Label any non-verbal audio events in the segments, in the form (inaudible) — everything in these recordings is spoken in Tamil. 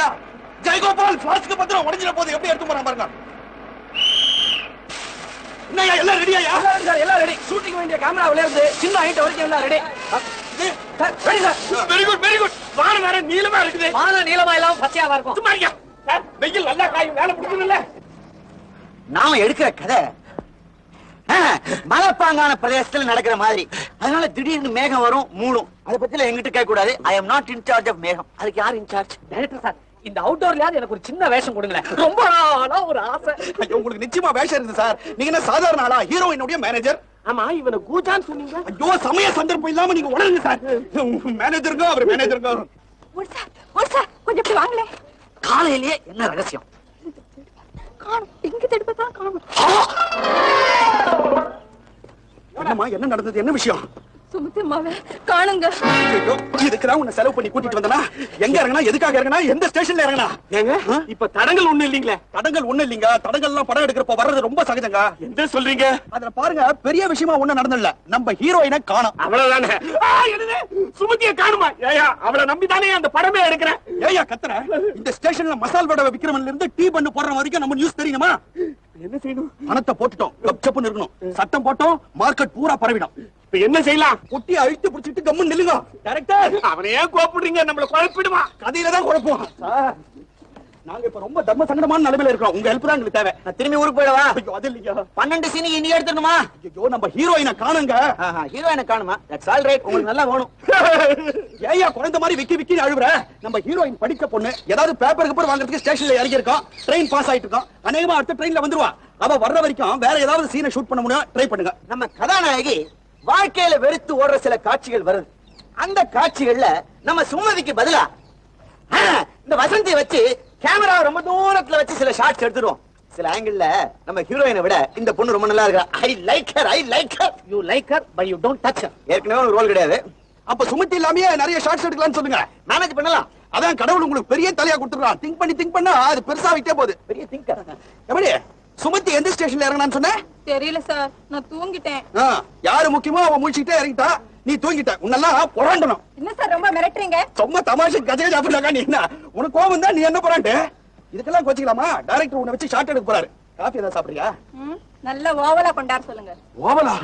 இல்லையா ஜெயகோபால் பிளாஸ்க்கு பத்திரம் உடஞ்சிட போது எப்படி எடுத்து போறான் பாருங்க. என்னய்யா எல்லாம் எல்லாம் சார் எல்லாம் ரெடி ஷூட்டிங் வேண்டிய கேமராவில இருந்து சின்ன ஐட்டம் வரைக்கும் எல்லாம் ready sir ready sir very good very good வானம் வேற நீளமா இருக்குது. வானம் நீளமா எல்லாம் பச்சையாவா இருக்கும். சும்மா இருங்க. சார் வெயில் நல்லா காயும் வேலை பிடிக்கணும்ல நாம எடுக்கிற கதை மலைப்பாங்கான பிரதேசத்துல நடக்கிற மாதிரி. அதனால திடீர்னு மேகம் வரும் மூடும். அதை பத்தில எங்கிட்ட கேட்க கூடாது I am not in charge of மேகம். அதுக்கு யார் இன்சார்ஜ் டைரக்டர் சார் இந்த அவுட்டோர்லயாவது எனக்கு ஒரு சின்ன வேஷம் கொடுங்களேன். ரொம்ப நாளா ஒரு ஆசை. ஐயோ உங்களுக்கு நிச்சயமா வேஷம் இருக்குது சார். நீங்க என்ன சாதாரண ஆளா? ஹீரோயினுடைய மேனேஜர் ஆமா இவனை கூஜான்னு சொன்னீங்க. ஐயோ சமய சந்தர்ப்பம் இல்லாம நீங்க உடனே சார். மேனேஜருங்க அவர் மேனேஜருங்க ஒரு சார் ஒரு சார் கொஞ்சம் இப்படி வாங்களே. காலையிலேயே என்ன ரகசியம்? காணும் எங்க தடுப்பு தான் காணும். என்னம்மா என்ன நடந்தது? என்ன விஷயம்? காணுங்க. ஐயோ இதுக்குதான் உன்னை செலவு பண்ணி கூட்டிட்டு வந்தனா? எங்க இறங்கினா எதுக்காக இறங்கினா? எந்த ஸ்டேஷன்ல இறங்கினா? ஏங்க? இப்ப தடங்கள் ஒண்ணு இல்லீங்களே? தடங்கள் ஒண்ணு இல்லீங்க. தடங்கள்லாம் படம் எடுக்கிறப்ப வர்றது ரொம்ப சகஜங்க. என்ன சொல்றீங்க? அதுல பாருங்க பெரிய விஷயமா ஒண்ணு நடந்தல நம்ம ஹீரோயினை காணோம். அவ்வளவுதானே? சுமதியை காணுமா? ஏயா அவளை நம்பிதானே அந்த படமே எடுக்கிறேன். ஏயா கத்துற? இந்த ஸ்டேஷன்ல மசால் வடை விக்கிறவன்ல இருந்து டீ பண்ணு போடுற வரைக்கும் நம்ம நியூஸ் தெரியுமா? என்ன செய்யணும்? பணத்தை போட்டுட்டோம். இருக்கணும். சட்டம் போட்டோம் மார்க்கெட் பூரா பரவிடும். இப்ப என்ன செய்யலாம்? குட்டி அழுத்தி பிடிச்சிட்டு கம்முன்னு நில்லுங்க. டைரக்டர் அவனை ஏன் கோப்பிடுறீங்க நம்மள குழப்பிடுமா? கதையில தான் குழப்பம். சார் நாங்க இப்ப ரொம்ப தர்ம சங்கடமான நிலைமையில இருக்கோம். உங்க ஹெல்ப் தான் எங்களுக்கு தேவை. நான் திரும்பி ஊருக்கு போயிடவா? ஐயோ அது இல்லையா பன்னெண்டு சீனி இனி எடுத்துடணுமா? ஐயோ நம்ம ஹீரோயினை காணுங்க. ஹீரோயினை காணுமா? தட்ஸ் ஆல் ரைட் உங்களுக்கு நல்லா வேணும். ஏயா குழந்தை மாதிரி விக்கி விக்கி அழுவுற. நம்ம ஹீரோயின் படிச்ச பொண்ணு ஏதாவது பேப்பருக்கு பேர் வாங்குறதுக்கு ஸ்டேஷன்ல இறங்கி இருக்கோம் ட்ரெயின் பாஸ் ஆயிட்டு இருக்கோம் அநேகமா அடுத்த ட்ரெயின்ல வந்துருவா. அவ வர்ற வரைக்கும் வேற ஏதாவது சீனை ஷூட் பண்ண முடியும்? ட்ரை பண்ணுங்க. நம்ம கதாநாயகி வாழ்க்கையில வெறுத்து ஓடுற சில காட்சிகள் வருது. அந்த காட்சிகள்ல நம்ம சுமதிக்கு பதிலா இந்த வசந்தியை வச்சு கேமரா ரொம்ப தூரத்துல வச்சு சில ஷாட்ஸ் எடுத்துருவோம் சில ஆங்கிள் நம்ம ஹீரோயினை விட இந்த பொண்ணு ரொம்ப நல்லா இருக்கா. I like her I like her you like her but you don't touch her ஏற்கனவே ஒரு ரோல் கிடையாது. அப்ப சுமத்தி இல்லாமயே நிறைய ஷார்ட்ஸ் எடுக்கலாம்னு சொல்லுங்க. மேனேஜ் பண்ணலாம். அதான் கடவுள் உங்களுக்கு பெரிய தலையா கொடுத்துருக்கான். திங்க் பண்ணி திங்க் பண்ணா அது பெருசாவிட்டே போகுது. பெரிய திங்கர் எப்படி? சுமத்தி எந்த ஸ்டேஷன்ல இறங்கினான்னு சொன்னேன் தெரியல சார். நான் தூங்கிட்டேன். யாரு முக்கியமோ அவன் முடிச்சுக்கிட்டே இறங்கிட்டா நீ தூங்கிட்ட. உன்னெல்லாம் புறாண்டணும் என்ன சார் ரொம்ப மிரட்டுறீங்க? சும்மா தமாஷு கஜகஜ அப்படின்னாக்கா நீ என்ன? உனக்கு கோவம் தான் நீ என்ன போறான்ட்டு இதுக்கெல்லாம் கோச்சிக்கலாமா? டைரக்டர் உன்னை வச்சு ஷார்ட் எடுக்க போறாரு. காஃபி ஏதாவது சாப்பிடுறியா? நல்ல ஓவலா கொண்டாட சொல்லுங்க. ஓவலா?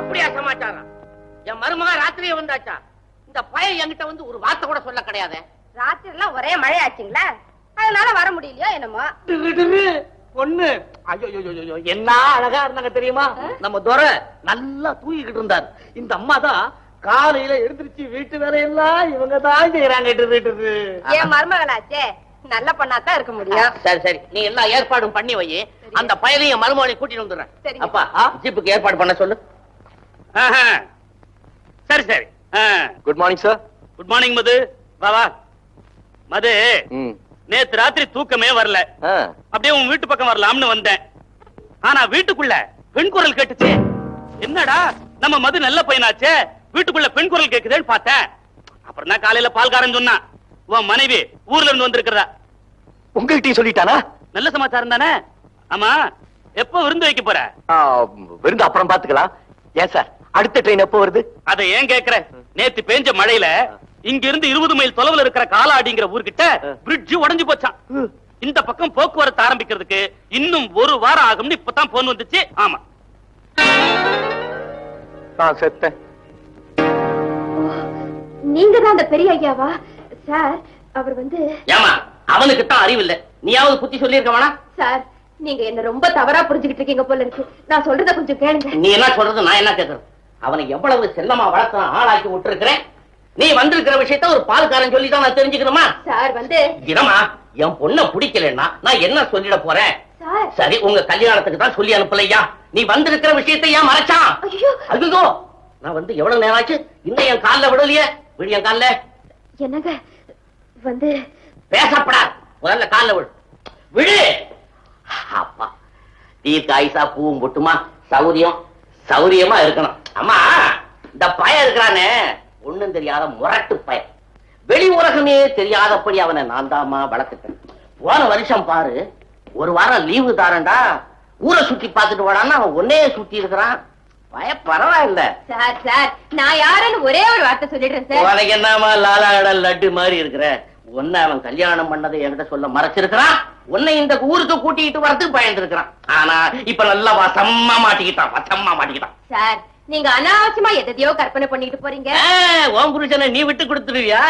அப்படியா சமாச்சாரம். என் மருமக ராத்திரியே வந்தாச்சா? இந்த பையன் என்கிட்ட வந்து ஒரு வார்த்தை கூட சொல்ல கிடையாது. ராத்திரி எல்லாம் ஒரே மழை ஆச்சுங்களா அதனால வர முடியலையோ என்னமோ? பொண்ணு ஐயோ என்ன அழகா இருந்தாங்க தெரியுமா? நம்ம துரை நல்லா தூங்கிக்கிட்டு இருந்தார். இந்த அம்மா தான் காலையில எழுந்திருச்சு வீட்டு வேலையெல்லாம் இவங்க தான் செய்யறாங்க என் நல்ல பொண்ணாத்தான் இருக்க முடியும். சரி சரி. நீ எல்லா ஏற்பாடும் பண்ணி வை. அந்த பயலையும் மருமகளையும் கூட்டிட்டு வந்துடுறேன். அப்பா ஜீப்புக்கு ஏற்பாடு பண்ண சொல்லு. ஆஹா. சரி சரி. Good morning sir good morning Madhu. வா வா. மது. ம். நேத்து ராத்திரி தூக்கமே வரல. அப்படியே உன் வீட்டு பக்கம் வரலாம்னு வந்தேன். ஆனா வீட்டுக்குள்ள பெண் குரல் கேட்டுச்சு. என்னடா நம்ம மது நல்ல பையனாச்சே. வீட்டுக்குள்ள பெண் குரல் கேக்குதேன்னு பார்த்தேன். அப்புறம் தான் காலையில பால்காரன் சொன்னான் உன் மனைவி ஊர்ல இருந்து வந்திருக்கிறதா? உங்ககிட்டயும் சொல்லிட்டானா? நல்ல சமாச்சாரம் தானே? ஆமா. எப்போ விருந்து வைக்க போற? விருந்து அப்புறம் பாத்துக்கலாம் ஏன் சார் அடுத்த ட்ரெயின் எப்போ வருது? அதை ஏன் கேக்குற? நேத்து பேஞ்ச மழையில இங்க இருந்து இருபது மைல் தொலைவுல இருக்கிற காலாடிங்கிற ஊர்கிட்ட பிரிட்ஜ் உடைஞ்சு போச்சான். இந்த பக்கம் போக்குவரத்து ஆரம்பிக்கிறதுக்கு இன்னும் ஒரு வாரம் ஆகும்னு இப்பதான் போன் வந்துச்சு. ஆமா. நான் செத்தேன். நீங்க தான் அந்த பெரிய ஐயாவா? சார் அவர் வந்து ஏமா அவனுக்கு தான் அறிவு இல்ல நீயாவது புத்தி சொல்லியிருக்க வேணா சார் நீங்க என்ன ரொம்ப தவறா புரிஞ்சுகிட்டு இருக்கீங்க போல இருக்கு. நான் சொல்றத கொஞ்சம் கேளுங்க. நீ என்ன சொல்றது நான் என்ன கேக்குறது? அவனை எவ்வளவு செல்லமா வளர்த்து நான் ஆளாக்கி விட்டுருக்கிறேன். நீ வந்திருக்கிற விஷயத்த ஒரு பால்காரன் சொல்லி தான் நான் தெரிஞ்சுக்கணுமா? சார் வந்து. இடமா என் பொண்ண பிடிக்கலன்னா நான் என்ன சொல்லிட போறேன்? சார். உங்க கல்யாணத்துக்கு தான் சொல்லி அனுப்பலையா? நீ வந்திருக்கிற விஷயத்தை ஏன் மறைச்சான்? அதுதோ நான் வந்து எவ்வளவு நேரம் ஆச்சு இன்னும் என் கால்ல விடலையே. விடு என் கால்ல. என்னங்க வந்து. பேசப்படாது. முதல்ல கால்ல விடு. விடு. அப்பா தீர்க்க ஆயுசா பூவும் பொட்டுமா? சௌரியம் சௌரியமா இருக்கணும். அம்மா இந்த பையன் இருக்கிறானே. ஒண்ணும் தெரியாத முரட்டு பையன். வெளி உலகமே தெரியாதபடி அவனை நான் தாமா வளர்த்துட்டேன். போன வருஷம் பாரு ஒரு வாரம் லீவு தாரேன்டா ஊரை சுத்தி பார்த்துட்டு வாடான்னு அவன் ஒன்னே சுத்தி இருக்கிறான். பய பரவாயில்ல சார் சார் நான் யாருன்னு ஒரே ஒரு வார்த்தை சொல்லிடுறேன் சார். உனக்கு என்னமா லாலா கடல் லட்டு மாதிரி இருக்கிற? உன்னை அவன் கல்யாணம் பண்ணதை என்கிட்ட சொல்ல மறைச்சிருக்கிறான். உன்னை இந்த ஊருக்கு கூட்டிட்டு வரதுக்கு பயந்துருக்கிறான். ஆனா இப்ப நல்லா வசமா மாட்டிக்கிட்டான் வசமா மாட்டிக்கிட்டான். சார் நீங்க அனாவசியமா எதையோ கற்பனை பண்ணிட்டு போறீங்க. உன் புருஷனை நீ விட்டு கொடுத்துருவியா?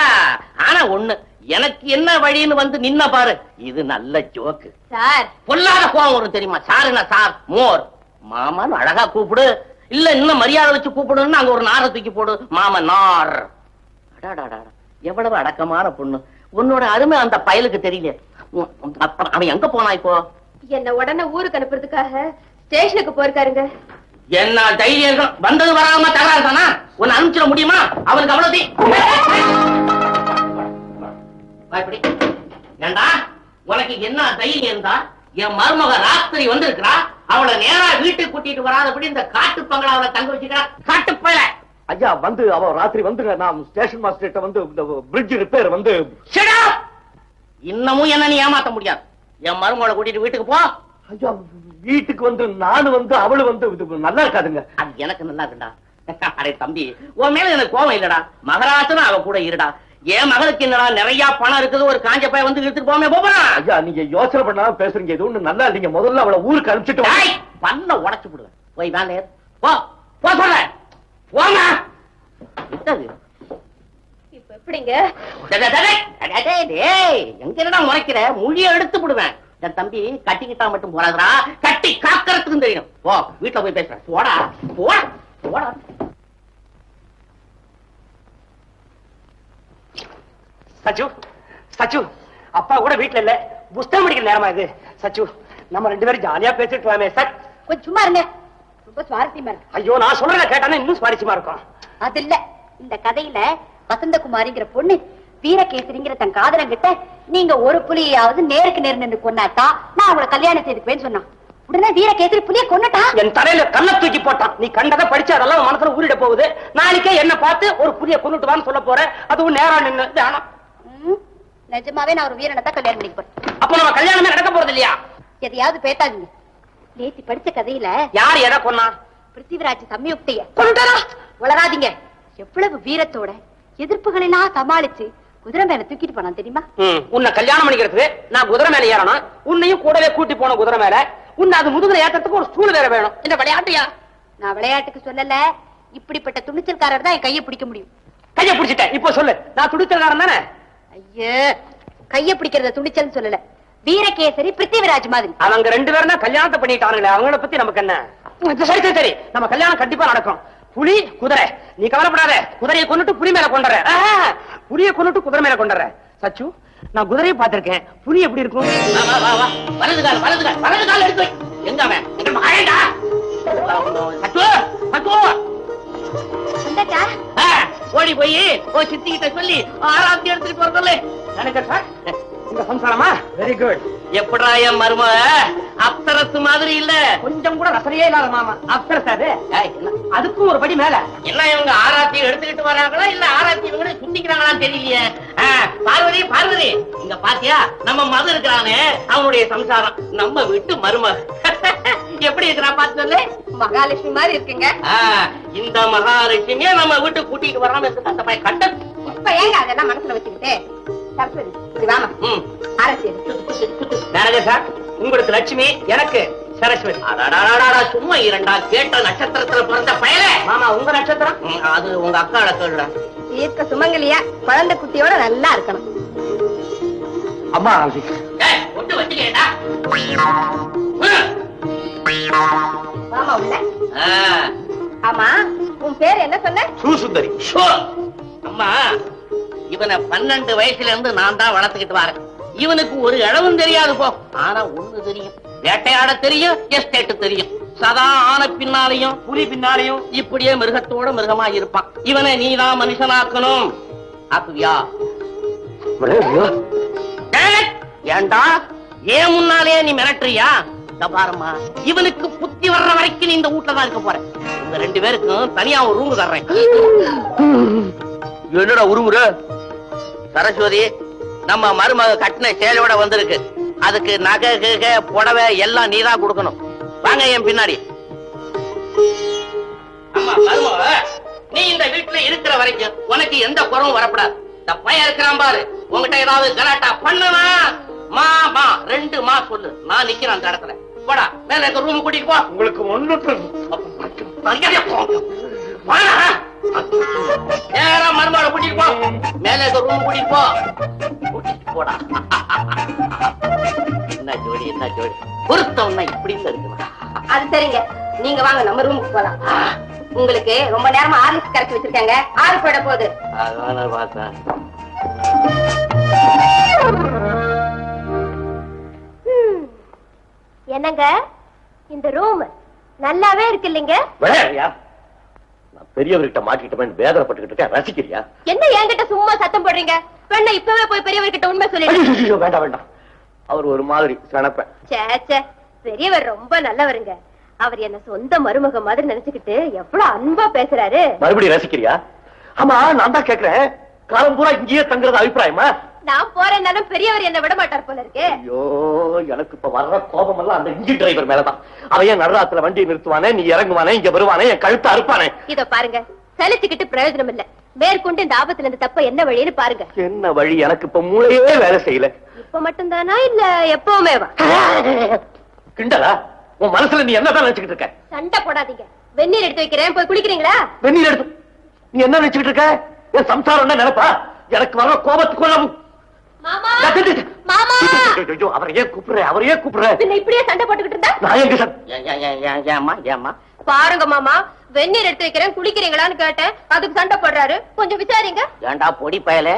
ஆனா ஒண்ணு எனக்கு என்ன வழின்னு வந்து நின்ன பாரு. இது நல்ல ஜோக்கு. சார். பொல்லாத கோவம் வரும் தெரியுமா? சாருனா சார்? மோர். மாமன் அழகா கூப்பிடு. இல்ல இன்னும் மரியாதை வச்சு கூப்பிடுன்னு அங்க ஒரு நாரை தூக்கி போடு. மாமன் நார். எவ்வளவு அடக்கமான பொண்ணு. உன்னோட அருமை அந்த பயலுக்கு தெரியல அவன் எங்க போனா இப்போ? என்ன உடனே ஊருக்கு அனுப்புறதுக்காக ஸ்டேஷனுக்கு போயிருக்காருங்க. என்ன தைரியம். வந்தது வராம தகராறு தானா? உன்னை அனுப்பிச்சிட முடியுமா? அவனுக்கு அவ்வளவு ஏண்டா? உனக்கு என்ன தைரியம் இருந்தா? என் மருமக ராத்திரி வந்திருக்கிறா. அவளை நேரா வீட்டுக்கு கூட்டிட்டு வராதபடி இந்த காட்டு பங்களாவில தங்க வச்சுக்கிறா. காட்டு பயல. ஐயா வந்து அவ ராத்திரி வந்து நான் ஸ்டேஷன் மாஸ்டர்கிட்ட வந்து இந்த பிரிட்ஜ் ரிப்பேர் வந்து! இன்னமும் என்ன நீ ஏமாத்த முடியாது. என் மருமகளை கூட்டிட்டு வீட்டுக்கு போ. ஐயா வீட்டுக்கு வந்து நானு வந்து அவளு வந்து இது நல்லா இருக்காதுங்க. அது எனக்கு நல்லா இருக்குடா. அரே தம்பி உன் மேல எனக்கு கோவம் இல்லடா. மகராசனும் அவ கூட இருடா. என் மகளுக்கு என்னடா நிறைய பணம் இருக்குது ஒரு காஞ்ச பைய வந்து இழுத்துட்டு போமே போறான் ஐயா நீங்க யோசனை பண்ணாம பேசுறீங்க. இது ஒண்ணு நல்லா இல்லைங்க. முதல்ல அவளை ஊருக்கு அனுப்பிச்சிட்டு பல்ல உடைச்சு விடுவேன் போய் வேலை. போ போ சொல்றேன் போங்க விட்டது இப்ப எப்படிங்க? டேய், டேய், டேய், டேய், டேய், டேய், எங்க என்னடா முறைக்கிற? மொழிய எடுத்து விடுவேன் என் தம்பி கட்டிக்கிட்டா மட்டும் போறாதடா. கட்டி காக்கறதுக்கும் தெரியும். போ வீட்டுல போய் பேசுறேன். போடா போடா போடா. சச்சு சச்சு அப்பா கூட வீட்ல இல்ல. புஸ்தகம் படிக்கிற நேரமா இது. சச்சு நம்ம ரெண்டு பேரும் ஜாலியா பேசிட்டு வாமே சார் கொஞ்சம் சும்மா இருங்க. ரொம்ப சுவாரஸ்யமா இருக்கு. ஐயோ நான் சொல்றத கேட்டானே இன்னும் சுவாரஸ்யமா இருக்கும். அது இல்ல. இந்த கதையில வசந்தகுமாரிங்கிற பொண்ணு வீரகேசரிங்கிற தன் காதலங்கிட்ட நீங்க ஒரு புலியாவது நேருக்கு நேர் நின்று கொண்டாதான் நான் அவளை கல்யாணம் செய்துக்குவேன்னு சொன்னான். உடனே வீரகேசரி புலிய கொன்னட்டா? என் தலையில கல்ல தூக்கி போட்டான். நீ கண்டதை படிச்சு அதெல்லாம் மனசுல ஊறிட போகுது. நாளைக்கே என்ன பார்த்து ஒரு புலிய கொண்டுட்டு சொல்ல போற அதுவும் நேரா நின்னு. வேணாம் ம், நிஜமாவே நான் ஒரு வீரனை தான் கல்யாணம் பண்ணிக்க போறேன். அப்ப நம்ம கல்யாணமே நடக்க போறது இல்லையா? எதையாவது பேத்தாதீங்க நேத்தி படிச்ச கதையில யார் எதை கொன்னா? பிருத்திவிராஜ் சம்யுக்திய கொண்டுட்டாரா வளராதீங்க. எவ்வளவு வீரத்தோட எதிர்ப்புகள் எல்லாம் சமாளிச்சு குதிரை மேல தூக்கிட்டு போனான் தெரியுமா? ம், உன்னை கல்யாணம் பண்ணிக்கிறதுக்கு நான் குதிரை மேல ஏறணும். உன்னையும் கூடவே கூட்டி போன குதிரை மேல. உன்னை அது முதுகுல ஏத்துறதுக்கு ஒரு ஸ்டூல் வேற வேணும். இந்த விளையாட்டியா? நான் விளையாட்டுக்கு சொல்லல. இப்படிப்பட்ட துணிச்சல்காரர் தான் என் கையை பிடிக்க முடியும். கைய பிடிச்சிட்டேன். இப்போ சொல்லு. நான் துடிச்சல்காரன் தானே? ஐயே கைய பிடிக்கிறத துணிச்சல்னு சொல்லல. வீரகேசரி பிருத்திவிராஜ் மாதிரி. அவங்க ரெண்டு பேரும் தான் கல்யாணத்தை பண்ணிட்டானுங்களே. அவங்கள பத்தி நமக்கு என்ன? சரி சரி. நம்ம கல்யாணம் கண்டிப்பா நடக்கும். புலி குதிரை. நீ கவலைப்படாத. குதிரையை கொண்டுட்டு புலி மேல கொண்டுற புலியை கொண்டுட்டு குதிரை மேல கொண்டுற சச்சு நான் குதிரையை பார்த்திருக்கேன். புலி எப்படி இருக்கும். வலது கால் வலது கால் வலது கால் எடுத்து வை. எங்க அவன்? எங்க மகன்டா சச்சு சச்சு. வந்தாச்சா ஆ, ஓடி போய் ஓ சித்தி கிட்ட சொல்லி ஆராத்தி எடுத்துட்டு போற சொல்லு எனக்கு சார் உங்க சம்சாரமா? வெரி குட் எப்படா என் மரும அப்சரசு மாதிரி இல்ல. கொஞ்சம் கூட ரசனையே இல்லாத மாமா. அப்சரஸ் அது. அதுக்கும் ஒரு படி மேல. என்ன இவங்க ஆராத்தி எடுத்துக்கிட்டு வராங்களா இல்ல ஆராத்தி இவங்க சுத்திக்கிறாங்களா தெரியலையே? பார்வதி பார்வதி. இங்க பாத்தியா? நம்ம மது இருக்கிறானே. அவனுடைய சம்சாரம். நம்ம வீட்டு மருமக. (laughs) எப்படி இருக்கிறான் பார்த்து சொல்லு. மகாலட்சுமி மாதிரி இருக்குங்க. இந்த மகாலட்சுமியை நம்ம வீட்டுக்கு கூட்டிட்டு வராம இருக்கு அந்த பையன் கட்ட இப்ப ஏங்க அதெல்லாம் மனசுல வச்சுக்கிட்டு? உங்களுக்கு லட்சுமி எனக்கு சரஸ்வதி. சும்மா இரண்டா கேட்ட நட்சத்திரத்துல பிறந்த பயலே. மாமா உங்க நட்சத்திரம்? அது உங்க அக்கா கேளுடா தீர்க்க சுமங்கலியா? குழந்தை குட்டியோட நல்லா இருக்கணும். அம்மா ஒட்டு வச்சுக்கேடா வாமா உள்ள. ஆ. ஆமா உன் பேர் என்ன சொன்ன? சூசுந்தரி. அம்மா இவனை பன்னெண்டு வயசுல இருந்து நான் தான் வளர்த்துக்கிட்டு வரேன். இவனுக்கு ஒரு இளவும் தெரியாது போ. ஆனா ஒண்ணு தெரியும். வேட்டையாட தெரியும் எஸ்டேட் தெரியும். சதா ஆன பின்னாலையும் புலி பின்னாலையும் இப்படியே மிருகத்தோட மிருகமா இருப்பான். இவனை நீதான் மனுஷனாக்கணும். ஆக்குவியா ஏன்டா ஏன் முன்னாலே நீ மிரட்டுறியா? இந்த பாரும்மா இவனுக்கு புத்தி வர்ற வரைக்கும் நீ இந்த வீட்டுல தான் இருக்க போற. உங்க ரெண்டு பேருக்கும் தனியா ஒரு ரூம் தர்றேன். என்னடா உருமுற? சரஸ்வதி நம்ம மருமக கட்டின சேலையோட வந்திருக்கு. அதுக்கு நகை கிகை புடவை எல்லாம் நீதான் கொடுக்கணும். வாங்க என் பின்னாடி. அம்மா மருமக நீ இந்த வீட்டுல இருக்கிற வரைக்கும் உனக்கு எந்த குறவும் வரப்படாது. இந்த பையன் இருக்கிறான் பாரு. உங்ககிட்ட ஏதாவது கலாட்டா பண்ணனா? மா மா ரெண்டு மா சொல்லு. நான் நிக்கிறேன் அந்த இடத்துல. போடா மேல இருக்க ரூம் கூட்டிட்டு போ. உங்களுக்கு ஒண்ணு. நேரா மருமகளை கூட்டிட்டு போ. மேல இருக்க ரூம் கூட்டிட்டு போ. கூட்டிட்டு போடா. என்ன ஜோடி என்ன ஜோடி? பொருத்தம்னா இப்படி இருக்குமா அது சரிங்க. நீங்க வாங்க நம்ம ரூமுக்கு போலாம். உங்களுக்கு ரொம்ப நேரமா ஆர்லிக்ஸ் கரைச்சி வச்சிருக்காங்க. ஆறு போயிட போகுது. அதான பார்த்தேன். என்னங்க? இந்த ரூம் நல்லாவே இருக்கு இல்லைங்க? பெரியவர்கிட்ட மாட்டிக்கிட்டவன் வேதனைப்பட்டுக்கிட்டு இருக்கேன். ரசிக்கிறியா? என்ன என்கிட்ட சும்மா சத்தம் போடுறீங்க? வேணா இப்பவே போய் பெரியவர்கிட்ட உண்மை ஐயோ, வேண்டாம் வேண்டாம். அவர் ஒரு மாதிரி ச்சே, பெரியவர் ரொம்ப நல்லவருங்க. அவர் என்ன சொந்த மருமக மாதிரி நினைச்சுக்கிட்டு எவ்வளவு அன்பா பேசுறாரு. மறுபடியும் ரசிக்கிறியா? ஆமா நான் தான் கேக்குறேன். காலம் பூரா இங்கேயே தங்குறது அபிப்பிராயமா? நான் போறேன்னாலும் பெரியவர் என்ன விட மாட்டார் போல இருக்கு. ஐயோ எனக்கு இப்ப வர்ற கோபம் எல்லாம் அந்த இன்ஜின் டிரைவர் மேலதான். அவன் ஏன் நடுராத்துல வண்டியை நிறுத்துவானே நீ இறங்குவானே இங்க வருவானே என் கழுத்தை அறுப்பானே? இத பாருங்க சலிச்சுக்கிட்டு பிரயோஜனம் இல்ல. மேற்கொண்டு இந்த ஆபத்துல இருந்து தப்ப என்ன வழின்னு பாருங்க. என்ன வழி? எனக்கு இப்ப மூளையே வேலை செய்யல. இப்ப மட்டும்தானா இல்ல எப்பவுமே கிண்டலா? உன் மனசுல நீ என்னதான் நினைச்சுக்கிட்டு இருக்க? சண்டை போடாதீங்க. வெந்நீர் எடுத்து வைக்கிறேன் போய் குளிக்கிறீங்களா? வெந்நீர் எடுத்து. நீ என்ன நினைச்சுக்கிட்டு இருக்க? என் சம்சாரம் என்ன நினைப்பா? எனக்கு வர கோபத்துக்குள்ள மாமா! மாமா! ஐயோ, அவரை ஏன் கூப்பிடுற? அவரை ஏன் கூப்பிடுற? இப்படியே சண்டை போட்டுக்கிட்டு இருந்தா பாருங்க மாமா வெந்நீர் எடுத்து வைக்கிறேன் குளிக்கிறீங்களான்னு கேட்டேன். அதுக்கு சண்டை போடுறாரு. கொஞ்சம் விசாரிங்க. ஏன்டா பொடி பயல?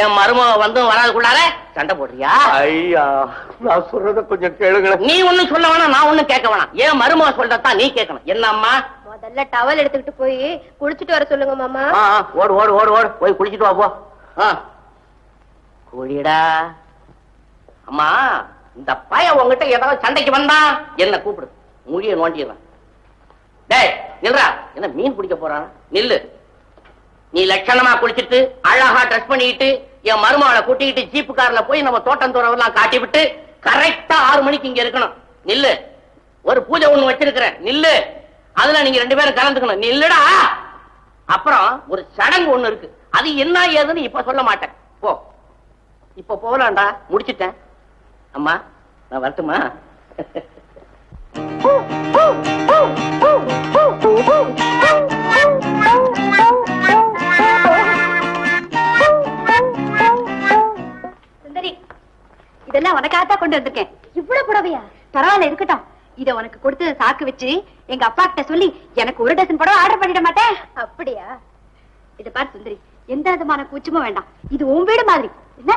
என் மருமக வந்தும் வராதுக்குள்ளார சண்டை போடுறியா? ஐயா நான் சொல்றத கொஞ்சம் கேளுங்களேன். நீ ஒண்ணும் சொல்ல வேணாம் நான் ஒண்ணும் கேட்க வேணாம். என் மருமக சொல்றதான் நீ கேட்கணும். என்னம்மா? முதல்ல டவல் எடுத்துக்கிட்டு போய் குளிச்சுட்டு வர சொல்லுங்க மாமா. ஓடு ஓடு ஓடு ஓடு. போய் குளிச்சிட்டு வா போ. ஆ. அம்மா இந்த பையன் உங்ககிட்ட ஏதாவது சண்டைக்கு வந்தா என்ன கூப்பிடு. மொழிய நோண்டிடுறான். டேய் நில்றா. என்ன மீன் பிடிக்க போறான் நில்லு. நீ லட்சணமா குளிச்சிட்டு அழகா ட்ரெஸ் பண்ணிட்டு என் மருமாவை கூட்டிக்கிட்டு ஜீப்பு கார்ல போய் நம்ம தோட்டம் தோறவெல்லாம் காட்டி விட்டு கரெக்டா ஆறு மணிக்கு இங்க இருக்கணும். நில்லு. ஒரு பூஜை ஒண்ணு வச்சிருக்கிறேன். நில்லு. அதுல நீங்க ரெண்டு பேரும் கலந்துக்கணும். நில்லுடா. அப்புறம் ஒரு சடங்கு ஒண்ணு இருக்கு. அது என்ன ஏதுன்னு இப்ப சொல்ல மாட்டேன். போ. இப்ப போகலாம்டா. முடிச்சிட்டேன். அம்மா நான் வரட்டுமா? சுந்தரி இதெல்லாம் உனக்காகத்தான் கொண்டு வந்திருக்கேன். இவ்வளவு புடவையா? பரவாயில்ல இருக்கட்டும். இத உனக்கு கொடுத்து சாக்கு வச்சு எங்க அப்பா கிட்ட சொல்லி எனக்கு ஒரு டசன் புடவை ஆர்டர் பண்ணிட மாட்டேன். அப்படியா? இத பாரு சுந்தரி எந்த விதமான கூச்சமும் வேண்டாம். இது உன் வீடு மாதிரி. என்ன?